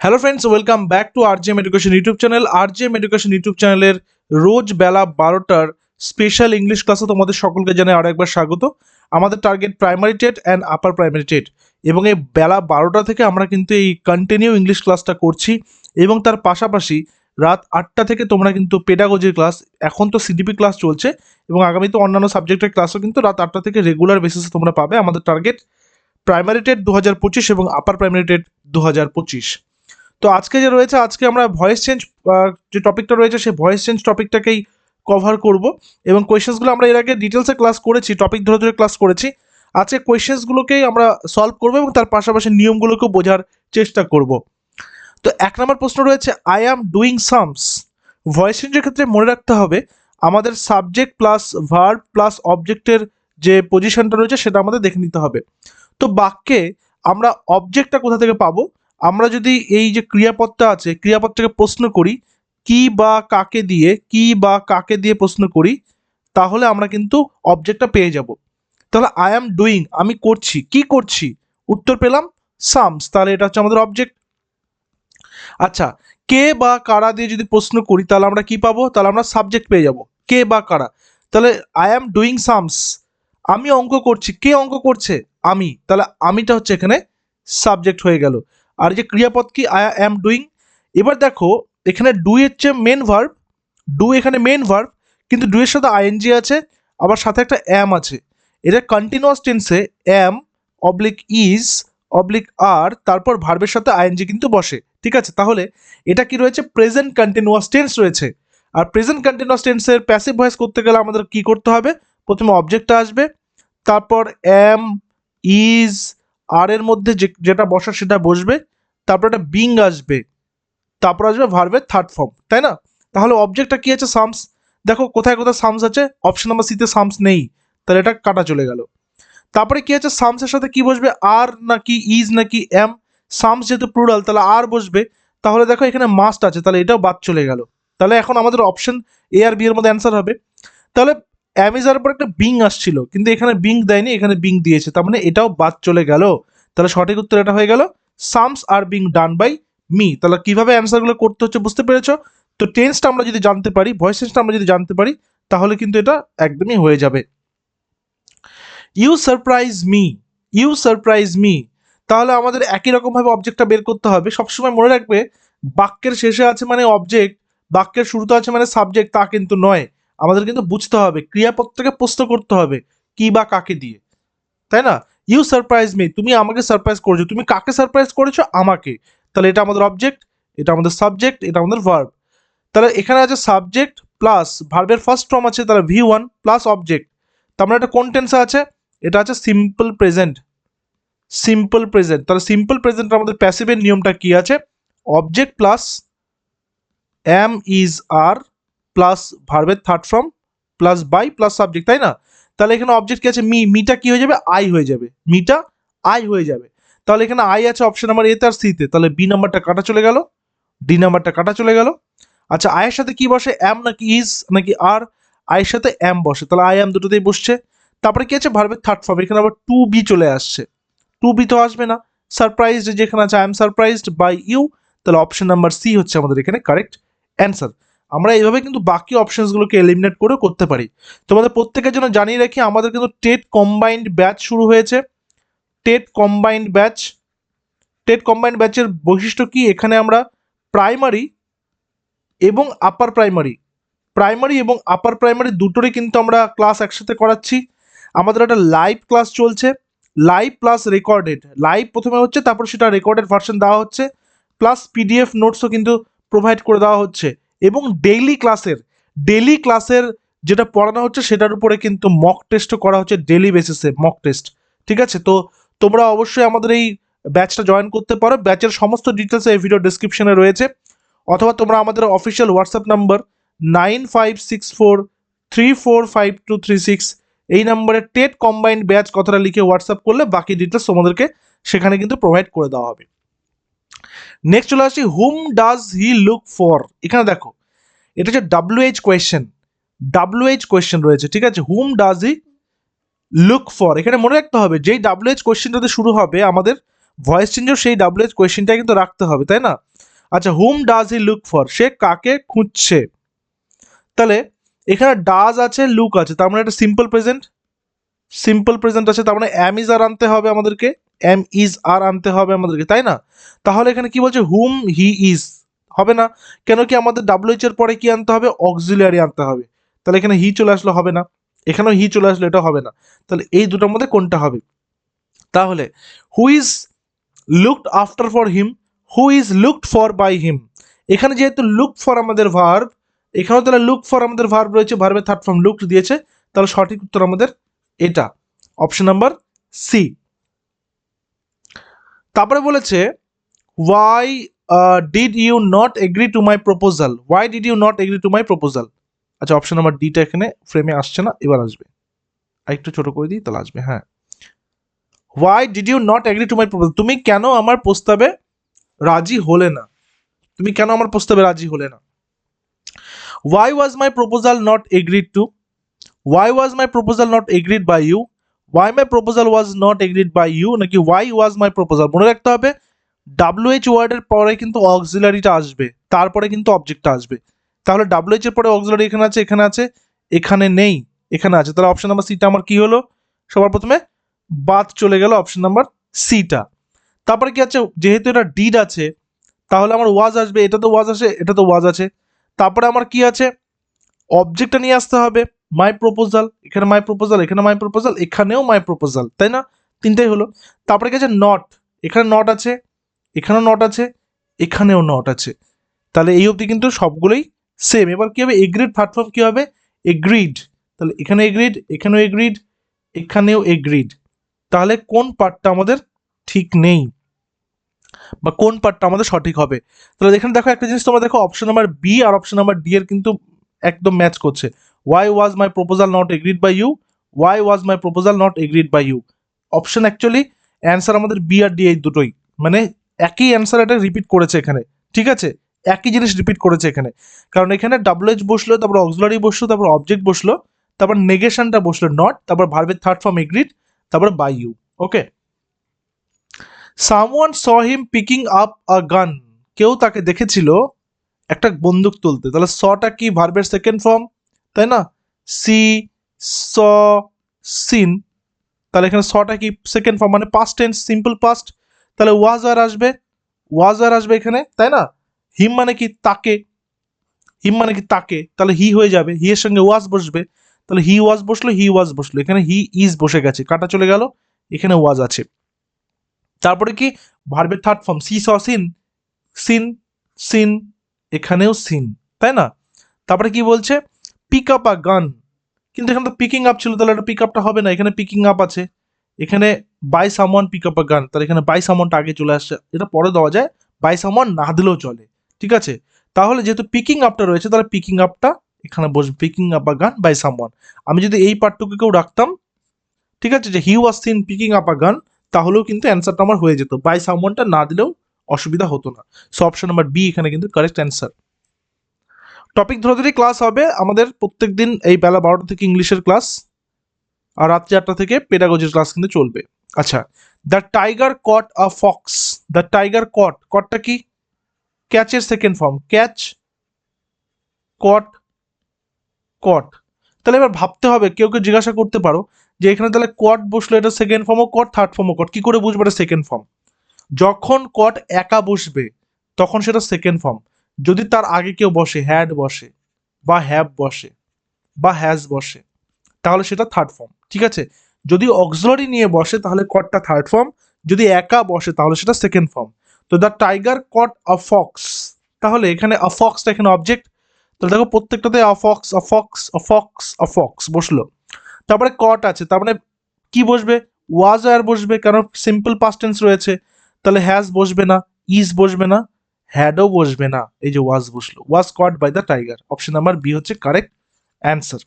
Hello friends welcome back to R gem education YouTube channel R gem education YouTube চ্যানেলের রোজ বেলা বারোটার special English ক্লাসে তোমাদের সকলকে জানাই আরও একবার স্বাগত। আমাদের target primary TET and upper primary TET. এবং এই বেলা বারোটা থেকে আমরা কিন্তু এই কন্টিনিউ ইংলিশ ক্লাসটা করছি। এবং তার পাশাপাশি রাত আটটা থেকে তোমরা কিন্তু পেডাগজির ক্লাস এখন তো সিডিপি ক্লাস চলছে। এবং আগামীতে অন্যান্য সাবজেক্টের ক্লাসও কিন্তু রাত আটটা থেকে রেগুলার বেসিসে তোমরা পাবে আমাদের টার্গেট প্রাইমারি টেট দু হাজার পঁচিশ এবং আপার প্রাইমারি টেট দু হাজার পঁচিশ। তো আজকে যে রয়েছে, আজকে আমরা ভয়েস চেঞ্জ যে টপিকটা রয়েছে, সেই ভয়েস চেঞ্জ টপিকটাকেই কভার করব এবং কোয়েশ্চেন্সগুলো আমরা এর আগে ডিটেলসে ক্লাস করেছি টপিক ধরে ধরে ক্লাস করেছি। আজকে কোয়েশ্চেন্সগুলোকেই আমরা সলভ করব এবং তার পাশাপাশি নিয়মগুলোকেও বোঝার চেষ্টা করব। তো এক নম্বর প্রশ্ন রয়েছে I am doing sums voice চেঞ্জের ক্ষেত্রে মনে রাখতে হবে, আমাদের সাবজেক্ট প্লাস ভার্ব প্লাস অবজেক্টের যে পজিশনটা রয়েছে, সেটা আমাদের দেখে নিতে হবে। তো বাক্যে আমরা অবজেক্টটা কোথা থেকে পাবো? আমরা যদি এই যে ক্রিয়াপদটা আছে, ক্রিয়াপদটাকে প্রশ্ন করি, কি বা কাকে দিয়ে, কি বা কাকে দিয়ে প্রশ্ন করি, তাহলে আমরা কিন্তু অবজেক্টটা পেয়ে যাব। তাহলে আই অ্যাম ডুইং আমি করছি, কি করছি? উত্তর পেলাম সামস তাহলে এটা হচ্ছে আমাদের অবজেক্ট আচ্ছা কে বা কারা দিয়ে যদি প্রশ্ন করি, তাহলে আমরা কি পাবো? তাহলে আমরা সাবজেক্ট পেয়ে যাব, কে বা কারা। তাহলে আই অ্যাম ডুইং সামস আমি অঙ্ক করছি, কে অঙ্ক করছে? আমি, তাহলে আমিটা হচ্ছে এখানে সাবজেক্ট হয়ে গেল। আর যে ক্রিয়াপদ কি আই অ্যাম ডুইং এবার দেখো, এখানে ডু চেয়ে মেন ভার্ব ডু এখানে মেন ভার্ব কিন্তু ডু এর সাথে আইএনজি আছে, আবার সাথে একটা অ্যাম আছে। এটা কন্টিনিউয়াস টেন্সে অ্যাম অবলিক ইজ অবলিক আর তারপর ভার্বের সাথে আইএনজি কিন্তু বসে। ঠিক আছে? তাহলে এটা কি রয়েছে? প্রেজেন্ট কন্টিনিউয়াস টেন্স রয়েছে। আর প্রেজেন্ট কন্টিনিউয়াস টেন্সের প্যাসিভ ভয়েস করতে গেলে আমাদের কি করতে হবে? প্রথমে অবজেক্টটা আসবে, তারপর অ্যাম ইজ আর এর মধ্যে যেটা বসার সেটা বসবে তারপর একটা বিং আসবে, তারপর আসবে ভার্বের থার্ড ফর্ম তাই না? তাহলে অবজেক্টটা কি আছে? সামস দেখো কোথায় কোথায় সামস আছে? অপশন নাম্বার সিতে সামস নেই, তাহলে এটা কাটা চলে গেল। তারপরে কি আছে? সামসের সাথে কি বসবে? আর নাকি ইজ নাকি এম সামস যেহেতু প্লুরাল তাহলে আর বসবে। তাহলে দেখো এখানে মাস্ট আছে, তাহলে এটাও বাদ চলে গেল। তাহলে এখন আমাদের অপশন এ আর বি এর মধ্যে অ্যান্সার হবে। তাহলে অ্যামিজার পর একটা বিং আসছিল, কিন্তু এখানে বিং দেয়নি, এখানে বিং দিয়েছে, তার মানে এটাও বাদ চলে গেল। তাহলে সঠিক উত্তর এটা হয়ে গেল। Sums are being done by me তাহলে কীভাবে অ্যান্সারগুলো করতে হচ্ছে বুঝতে পেরেছ? তো টেন্সটা আমরা যদি জানতে পারি ভয়েস টেন্সটা আমরা যদি জানতে পারি, তাহলে কিন্তু এটা একদমই হয়ে যাবে। You surprise me you surprise me তাহলে আমাদের একই রকমভাবে অবজেক্টটা বের করতে হবে। সবসময় মনে রাখবে, বাক্যের শেষে আছে মানে অবজেক্ট বাক্যের শুরুতে আছে মানে সাবজেক্ট তা কিন্তু নয়। আমাদের কিন্তু বুঝতে হবে ক্রিয়াপত্রকে প্রশ্ন করতে হবে, কি বা কাকে দিয়ে। তাই না? ইউ সারপ্রাইজ মি তুমি আমাকে সারপ্রাইজ করেছ। তুমি কাকে সারপ্রাইজ করেছ? আমাকে। তাহলে এটা আমাদের অবজেক্ট এটা আমাদের সাবজেক্ট এটা আমাদের ভার্ব তাহলে এখানে আছে সাবজেক্ট প্লাস ভার্বের ফার্স্ট ফর্ম আছে, তাহলে ভি ওয়ান প্লাস অবজেক্ট তার মানে এটা কোন টেন্সে আছে, এটা আছে সিম্পল প্রেজেন্ট সিম্পল প্রেজেন্ট তাহলে সিম্পল প্রেজেন্ট আমাদের প্যাসিভের নিয়মটা কি আছে? Object plus am is are plus ভার্বের third form plus by plus subject তাই না? তাহলে এখানে অবজেক্ট কি আছে? মি। মিটা কি হয়ে যাবে? আই হয়ে যাবে। মিটা আই হয়ে যাবে। তাহলে এখানে আই আছে অপশন নাম্বার এতে আর সিতে তাহলে বি নাম্বারটা কাটা চলে গেল? ডি নাম্বারটা কাটা চলে গেল? আচ্ছা আয়ের সাথে কি বসে? এম নাকি ইজ নাকি আর আয়ের সাথে এম বসে। তাহলে আই এম দুটোতেই বসছে। তারপরে কি আছে? ভার্বের থার্ড ফর্ম এখানে আবার টু বি চলে আসছে। টু বি তো আসবে না। সারপ্রাইজড যেখানে আছে I am surprised by you তাহলে অপশন নাম্বার সি হচ্ছে আমাদের এখানে কারেক্ট অ্যান্সার আমরা এইভাবে কিন্তু বাকি অপশনসগুলোকে এলিমিনেট করে করতে পারি। তোমাদের প্রত্যেকের জন্য জানিয়ে রাখি, আমাদের কিন্তু টেট কম্বাইন্ড ব্যাচ শুরু হয়েছে। TET combined batch TET combined ব্যাচের বৈশিষ্ট্য কি? এখানে আমরা প্রাইমারি এবং আপার প্রাইমারি প্রাইমারি এবং আপার প্রাইমারি দুটোরই কিন্তু আমরা ক্লাস একসাথে করাচ্ছি। আমাদের একটা লাইভ ক্লাস চলছে। লাইভ প্লাস রেকর্ডেড লাইভ প্রথমে হচ্ছে, তারপর সেটা রেকর্ডেড ভার্সন দেওয়া হচ্ছে প্লাস পিডিএফ নোটসও কিন্তু প্রোভাইড করে দেওয়া হচ্ছে। ডেইলি ক্লাসের ডেইলি ক্লাসের যেটা পড়ানো হচ্ছে সেটার উপরে কিন্তু মক টেস্টও করা হচ্ছে ডেইলি বেসিসে মক টেস্ট ঠিক আছে? তো তোমরা অবশ্যই আমাদের এই ব্যাচটা জয়েন করতে পারো। ব্যাচের সমস্ত ডিটেলস এই ভিডিও ডিসক্রিপশনে রয়েছে। অথবা তোমরা আমাদের official WhatsApp number nine five six four three four five two three six এই নাম্বারে টেট কম্বাইন্ড ব্যাচ কথাটা লিখে হোয়াটসঅ্যাপ করলে বাকি ডিটেলস তোমাদেরকে সেখানে কিন্তু প্রোভাইড করে দেওয়া হবে। নেক্সট চলে আসছি hmm does he look for এখানে দেখো, এটা হচ্ছে ডাব্লিউএইচ কোয়েশ্চেন ডাব্লিউএইচ কোয়েশ্চেন রয়েছে, ঠিক আছে? Hmm does he look for এখানে মনে রাখতে হবে, যেই ডাব্লিউএইচ কোয়েশ্চেনটাতে শুরু হবে, আমাদের ভয়েস চেঞ্জও সেই ডাব্লিউএইচ কোয়েশ্চেনটা কিন্তু রাখতে হবে, তাই না? আচ্ছা hmm does he look for সে কাকে খুঁজছে? তাহলে এখানে ডাজ আছে লুক আছে, তার মানে একটা সিম্পল প্রেজেন্ট সিম্পল প্রেজেন্ট আছে, তার মানে অ্যাম ইজ আনতে হবে আমাদেরকে। অ্যাম ইজ আর আনতে হবে আমাদেরকে, তাই না? তাহলে এখানে কি বলছে? হুম হি ইজ হবে না? কেন কি আমাদের ডাব্লিউএইচ এর পরে কি আনতে হবে? অক্সিলিয়ারি আনতে হবে। তাহলে এখানে হি চলে আসলে হবে না। এখানেও হি চলে আসলে এটা হবে না। তাহলে এই দুটোর মধ্যে কোনটা হবে? তাহলে who is looked after for him who is looked for by him এখানে যেহেতু লুক ফর আমাদের ভার্ব এখানেও তাহলে লুক ফর আমাদের ভার্ব রয়েছে ভার্বের থার্ড ফর্ম লুকড দিয়েছে। তাহলে সঠিক উত্তর আমাদের এটা। অপশন নাম্বার সি তারপরে বলেছে why did you not agree to my proposal why did you not agree to my proposal আচ্ছা অপশন নাম্বার ডিটা এখানে ফ্রেমে আসছে না, এবার আসবে। আর একটু ছোট করে দিই, তাহলে আসবে হ্যাঁ। Why did you not agree to my proposal তুমি কেন আমার প্রস্তাবে রাজি হলে না? তুমি কেন আমার প্রস্তাবে রাজি হলে না? Why was my proposal not agreed to why was my proposal not agreed by you why my proposal was not agreed by you নাকি ওয়াই ওয়াজ মাই প্রপোজাল মনে রাখতে হবে ডাব্লিউএইচ ওয়ার্ডের পরে কিন্তু অক্সিলারিটা আসবে, তারপরে কিন্তু অবজেক্টটা আসবে। তাহলে ডাব্লিউএইচ এর পরে অক্সিলারি এখানে আছে এখানে আছে, এখানে নেই, এখানে আছে। তাহলে অপশন নাম্বার সিটা আমার কি হলো? সবার প্রথমে বাদ চলে গেল অপশন নাম্বার সিটা তারপরে কি আছে? যেহেতু এটা ডিড আছে, তাহলে আমার ওয়াজ আসবে, এটা তো ওয়াজ আসে, এটা তো ওয়াজ আছে। তারপরে আমার কি আছে? অবজেক্টটা নিয়ে আসতে হবে। মাই প্রপোজাল এখানে মাই প্রপোজাল এখানে মাই প্রপোজাল এখানেও মাই প্রপোজাল তাই না? তিনটাই হলো। তারপরে গেছে নট এখানে নট আছে, এখানেও নট আছে, এখানেও নট আছে। তাহলে এই অবধি কিন্তু সবগুলোই সেম এবার কী হবে? এগ্রিড প্ল্যাটফর্ম কী হবে? এগ্রিড তাহলে এখানে এগ্রিড এখানেও এগ্রিড এখানেও এগ্রিড তাহলে কোন পার্টটা আমাদের ঠিক নেই? বা কোন পার্টটা আমাদের সঠিক হবে? তাহলে এখানে দেখো একটা জিনিস, তোমরা দেখো অপশন নাম্বার বি আর অপশন নাম্বার ডি এর কিন্তু একদম ম্যাচ করছে। Why was my proposal not agreed by you why was my proposal not agreed by you option actually answer আমাদের বি আর ডি এই দুটোই। মানে একই অ্যান্সার এটা রিপিট করেছে এখানে। ঠিক আছে? একই জিনিস রিপিট করেছে এখানে। কারণ এখানে ডাব্লিউএইচ বসল, তারপর অক্সিলারি বসল, তারপর অবজেক্ট বসল, তারপর নেগেশনটা বসল নট তারপর ভার্বের থার্ড ফর্ম এগ্রিড তারপর by you okay someone saw him picking up a gun কেউ তাকে দেখেছিল একটা বন্দুক তুলতে। তাহলে সটা কি? ভার্বের সেকেন্ড ফর্ম তাই না? See, saw, seen. তাহলে এখানে সটা কি? সেকেন্ড ফর্ম মানে পাস্ট টেন্স সিম্পল পাস্ট তাহলে ওয়াজ আর আসবে? ওয়াজ আর আসবে এখানে, তাই না? হিম মানে কি? তাকে। হিম মানে কি? তাকে। তাহলে হি হয়ে যাবে। হি এর সঙ্গে ওয়াজ বসবে। তাহলে হি ওয়াজ বসল, হি ওয়াজ বসল। এখানে হি ইজ বসে গেছে। কাটা চলে গেল। এখানে ওয়াজ আছে। তারপরে কি? ভার্বের third form see, saw, seen. Seen seen, এখানেও সিন। তাই না? তারপরে কি বলছে? পিক আপ আ গান কিন্তু এখানে তো পিকিং আপ ছিল, তাহলে এটা পিক আপটা হবে না। এখানে পিকিং আপ আছে। এখানে by someone pick up a gun তাহলে এখানে বাই সামওয়ানটা আগে চলে আসছে। এটা পরে দেওয়া যায় বাই সামওয়ান না দিলেও চলে। ঠিক আছে? তাহলে যেহেতু পিকিং আপটা রয়েছে, তাহলে পিকিং আপটা এখানে বসবে। পিকিং আপ আ গান বাই সামওয়ান আমি যদি এই পার্টটুকু কেউ রাখতাম, ঠিক আছে? যে he was seen picking up a gun তাহলেও কিন্তু অ্যান্সারটা আমার হয়ে যেত। বাই সামওয়ানটা না দিলেও অসুবিধা হতো না। সো অপশন নাম্বার বি এখানে কিন্তু কারেক্ট অ্যান্সার টপিক ধরে ধরে ক্লাস হবে, আমাদের প্রত্যেক দিন এই বেলা বারোটা থেকে ইংলিশের ক্লাস আর রাত্রি আটটা থেকে পেডাগজির ক্লাস কিন্তু চলবে। আচ্ছা the tiger caught a fox the tiger caught কটটা কি? ক্যাচের second form catch caught caught তাহলে এবার ভাবতে হবে, কেউ কেউ জিজ্ঞাসা করতে পারো যে এখানে তাহলে কট বসল, এটা সেকেন্ড ফর্মও কট থার্ড ফর্মও কট কি করে বুঝব এটা সেকেন্ড ফর্ম যখন কট একা বসবে, তখন সেটা সেকেন্ড ফর্ম যদি তার আগে কেউ বসে হ্যাড বসে, বা হ্যাভ বসে, বা হ্যাজ বসে, তাহলে সেটা থার্ড ফর্ম ঠিক আছে? যদি অক্সিলারি নিয়ে বসে, তাহলে কটটা থার্ড ফর্ম যদি একা বসে, তাহলে সেটা সেকেন্ড ফর্ম তো the tiger caught a fox তাহলে এখানে আ ফক্সটা এখানে অবজেক্ট তাহলে দেখো প্রত্যেকটাতে a fox a fox a fox a fox বসল। তারপরে কট আছে, তার মানে কি বসবে? ওয়াজ আর বসবে, কারণ সিম্পল পাস্ট টেন্স রয়েছে, তাহলে হ্যাজ বসবে না ইজ বসবে না হ্যাডও বসবে না। এই যে ওয়াজ বসল। Was caught by the tiger option number B হচ্ছে কারেক্ট অ্যান্সার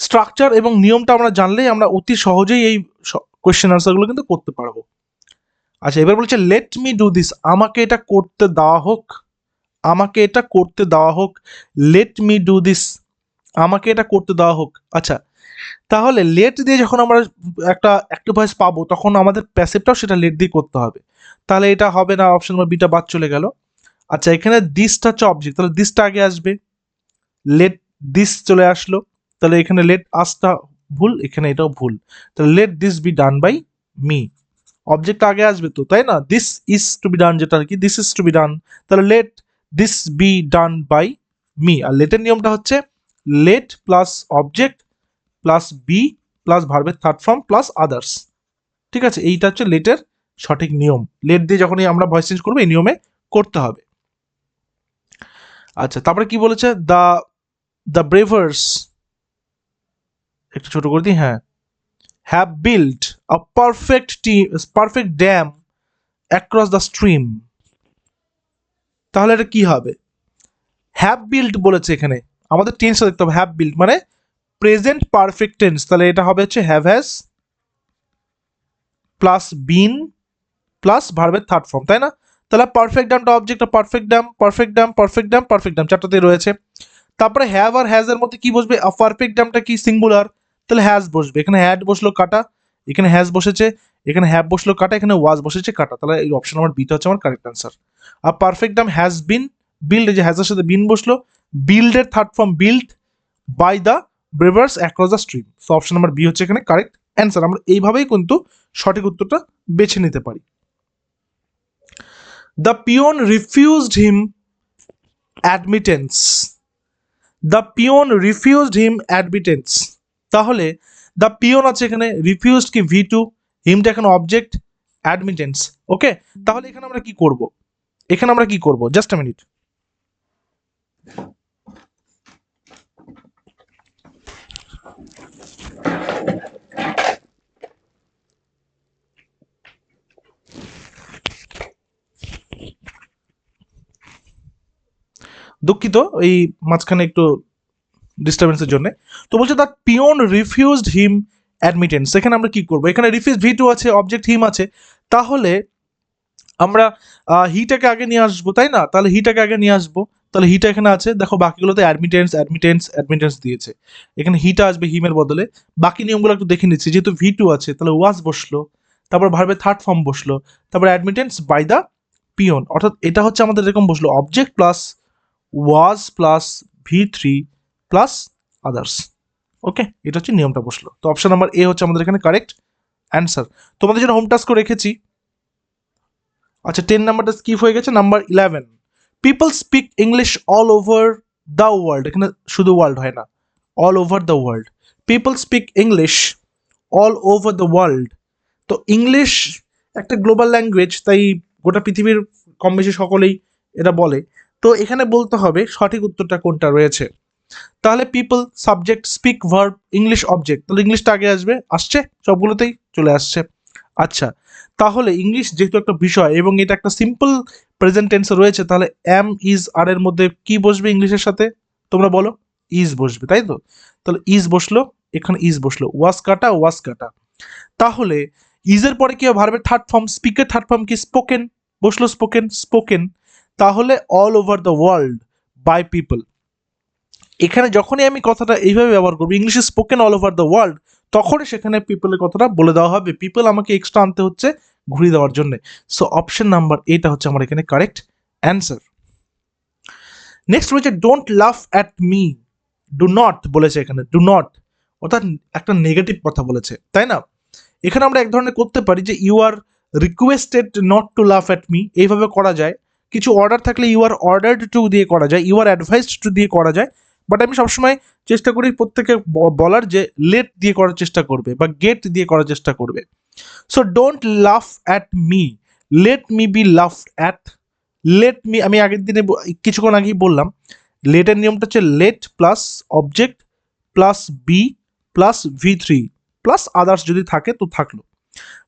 স্ট্রাকচার এবং নিয়মটা আমরা জানলেই আমরা অতি সহজেই এই কোয়েশ্চেন আনসারগুলো কিন্তু করতে পারব। আচ্ছা এবার বলছে লেট মি ডু দিস আমাকে এটা করতে দেওয়া হোক। আমাকে এটা করতে দেওয়া হোক। লেট মি ডু দিস আমাকে এটা করতে দেওয়া হোক। আচ্ছা তাহলে লেট দিয়ে যখন আমরা একটা অ্যাক্টিভ ভয়েস পাবো, তখন আমাদের প্যাসিভটাও সেটা লেট দিয়ে করতে হবে। তাহলে এটা হবে না অপশন নম্বর বিটা বাদ চলে গেল। আচ্ছা এখানে দিসটা হচ্ছে অবজেক্ট তাহলে দিসটা আগে আসবে। লেট দিস চলে আসলো। তাহলে এখানে লেট আসটা ভুল, এখানে এটাও ভুল। তাহলে let this be done by me object আগে আসবে তো, তাই না? This is to be done যেটা আর কি this is to be done তাহলে let this be done by me আর লেটের নিয়মটা হচ্ছে let plus object plus be plus ভার্বের থার্ড ফর্ম প্লাস আদার্স ঠিক আছে? এইটা হচ্ছে লেটের সঠিক নিয়ম। লেট দিয়ে যখনই আমরা ভয়েস চেঞ্জ করব, এই নিয়মে করতে হবে। আচ্ছা তারপরে কি বলেছে? দ্য দ্য ব্রেভার্স একটু ছোট করে দিই হ্যাঁ। Have build a perfect team perfect dam across the stream তাহলে এটা কি হবে? হ্যাভ বিল্ড বলেছে এখানে। আমাদের টেন্সটা দেখতে হবে হ্যাভ বিল্ড মানে প্রেজেন্ট পারফেক্ট টেন্স তাহলে এটা হবে হচ্ছে have has plus been plus ভার্বের থার্ড ফর্ম তাই না? তাহলে perfect ড্যামটা object perfect dam perfect dam perfect dam perfect dam চারটাতেই রয়েছে। তারপরে হ্যাভ আর হ্যাজ এর মধ্যে কি বসবে? পারফেক্ট ড্যামটা কি? সিঙ্গুলার তাহলে হ্যাজ বসবে। এখানে হ্যাড বসল কাটা, এখানে হ্যাজ বসেছে, এখানে হ্যাভ বসল কাটা, এখানে ওয়াজ বসেছে কাটা। তাহলে এই অপশন আমার বিটা হচ্ছে আমার correct answer R perfect dam has been build যে হ্যাজের সাথে বিন বসল বিল্ডের third form build by the bravers across the stream so option number B হচ্ছে এখানে কারেক্ট অ্যান্সার আমরা এইভাবেই কিন্তু সঠিক উত্তরটা বেছে নিতে পারি। The peon refused him admittance the peon refused him admittance তাহলে দ্য পিওন আছে এখানে রিফিউজড কি ভি টু হিমটা এখানে অবজেক্ট অ্যাডমিটেন্স ওকে তাহলে এখানে আমরা কি করব? এখানে আমরা কি করব? জাস্ট মিনিট দুঃখিত, এই মাঝখানে একটু ডিস্টারবেন্সের জন্য। তো বলছে the peon refused him admittance এখানে আমরা কি করব? এখানে রিফিউজ ভি টু আছে অবজেক্ট হিম আছে। তাহলে আমরা হিটাকে আগে নিয়ে আসব, তাই না? তাহলে হিটাকে আগে নিয়ে আসব। তাহলে হিটা এখানে আছে। দেখো, বাকিগুলোতে অ্যাডমিটেন্স অ্যাডমিটেন্স অ্যাডমিটেন্স দিয়েছে। এখানে হিটা আসবে হিমের বদলে। বাকি নিয়মগুলো একটু দেখে নিচ্ছি। যেহেতু ভি টু আছে, তাহলে ওয়াজ বসল, তারপর ভার্বে থার্ড ফর্ম বসল, তারপর অ্যাডমিটেন্স বাই দ্য পিওন অর্থাৎ এটা হচ্ছে আমাদের এরকম বসল object plus was plus V three plus others okay এটা হচ্ছে নিয়মটা বসল। তো অপশন নাম্বার এ হচ্ছে আমাদের এখানে কারেক্ট অ্যান্সার তোমাদের জন্য হোম টাস্ক রেখেছি। আচ্ছা টেন নাম্বারটা স্কিপ হয়ে গেছে number eleven people speak English all over the world এখানে শুধু ওয়ার্ল্ড হয় না all over the world people speak English all over the world তো ইংলিশ একটা গ্লোবাল ল্যাঙ্গুয়েজ তাই গোটা পৃথিবীর কম বেশি সকলেই এটা বলে। তো এখানে বলতে হবে সঠিক উত্তরটা কোনটা রয়েছে। তাহলে people subject speak verb English object তাহলে ইংলিশটা আগে আসবে, আসছে, সবগুলোতেই চলে আসছে। আচ্ছা তাহলে ইংলিশ যেহেতু একটা বিষয় এবং এটা একটা সিম্পল প্রেজেন্ট রয়েছে, তাহলে এম ইজ আর এর মধ্যে কি বসবে ইংলিশের সাথে? তোমরা বলো ইজ বসবে, তাই তো? তাহলে ইজ বসল, এখানে ইজ বসল ওয়াস কাটা ওয়াস কাটা। তাহলে ইজের পরে কি ভার্বের থার্ড ফর্ম স্পিকের থার্ড ফর্ম কি? স্পোকেন বসল স্পোকেন স্পোকেন তাহলে all over the world by people এখানে যখনই আমি কথাটা এইভাবে ব্যবহার করব ইংলিশে spoken all over the world তখনই সেখানে পিপলের কথাটা বলে দেওয়া হবে। পিপল আমাকে এক্সট্রা আনতে হচ্ছে ঘুরিয়ে দেওয়ার জন্য। সো অপশন নাম্বার এটা হচ্ছে আমার এখানে কারেক্ট অ্যান্সার নেক্সট রয়েছে don't laugh at me do not বলেছে এখানে ডু নট অর্থাৎ একটা নেগেটিভ কথা বলেছে, তাই না? এখানে আমরা এক ধরনের করতে পারি যে you are requested not to laugh at me এইভাবে করা যায়। কিছু অর্ডার থাকলে ইউ আর অর্ডার্ড টু দিয়ে করা যায় ইউ আর অ্যাডভাইসড টু দিয়ে করা যায় বাট আমি সবসময় চেষ্টা করি প্রত্যেকে বলার যে লেট দিয়ে করার চেষ্টা করবে বা গেট দিয়ে করার চেষ্টা করবে। So don't laugh at me let me be laugh at let me আমি আগের দিনে কিছুক্ষণ আগেই বললাম লেটের নিয়মটা হচ্ছে let plus object plus be plus V three plus others যদি থাকে তো থাকল।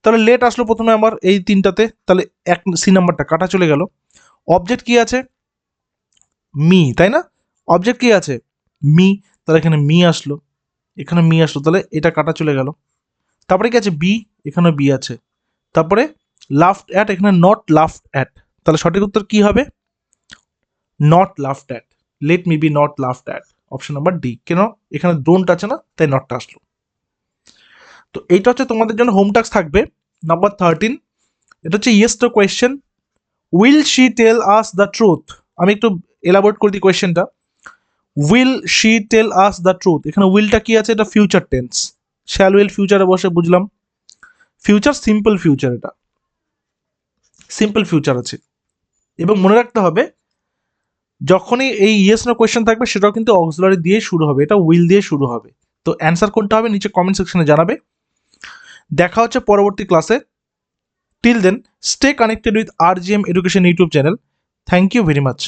তাহলে লেট আসলো প্রথমে আমার এই তিনটাতে, তাহলে এক সি নাম্বারটা কাটা চলে গেল। অবজেক্ট কি আছে? মি তাই না? অবজেক্ট কি আছে? মি তাহলে এখানে মি আসলো। এখানে মি আসলো, তাহলে এটা কাটা চলে গেল। তারপরে কি আছে? বি এখানে বি আছে। তারপরে লাফট অ্যাট এখানে নট লাফট অ্যাট তাহলে সঠিক উত্তর কি হবে? Not laughed at let me be not laughed at option number D কেন? এখানে ডোন্ট আছে না, তাই নটটা আসলো। তো এইটা হচ্ছে তোমাদের জন্য হোম টাস্ক থাকবে। নাম্বার থার্টিন এটা হচ্ছে yes question will she tell us the truth আমি একটু এলাবোরেট করে দিই কোয়েশ্চেনটা will she tell us the truth এখানে উইলটা কি আছে? এটা ফিউচার টেন্স শ্যাল উইল ফিউচারে বসে বুঝলাম। ফিউচার সিম্পল ফিউচার এটা। সিম্পল ফিউচার আছে। এবং মনে রাখতে হবে, যখনই এই ইয়েস নো কোয়েশ্চেন থাকবে, সেটাও কিন্তু অক্সিলারি দিয়ে শুরু হবে। এটা উইল দিয়ে শুরু হবে। তো অ্যান্সার কোনটা হবে? নিচে কমেন্ট সেকশনে জানাবে। দেখা হচ্ছে পরবর্তী ক্লাসে till then stay connected with R G M Education YouTube channel thank you very much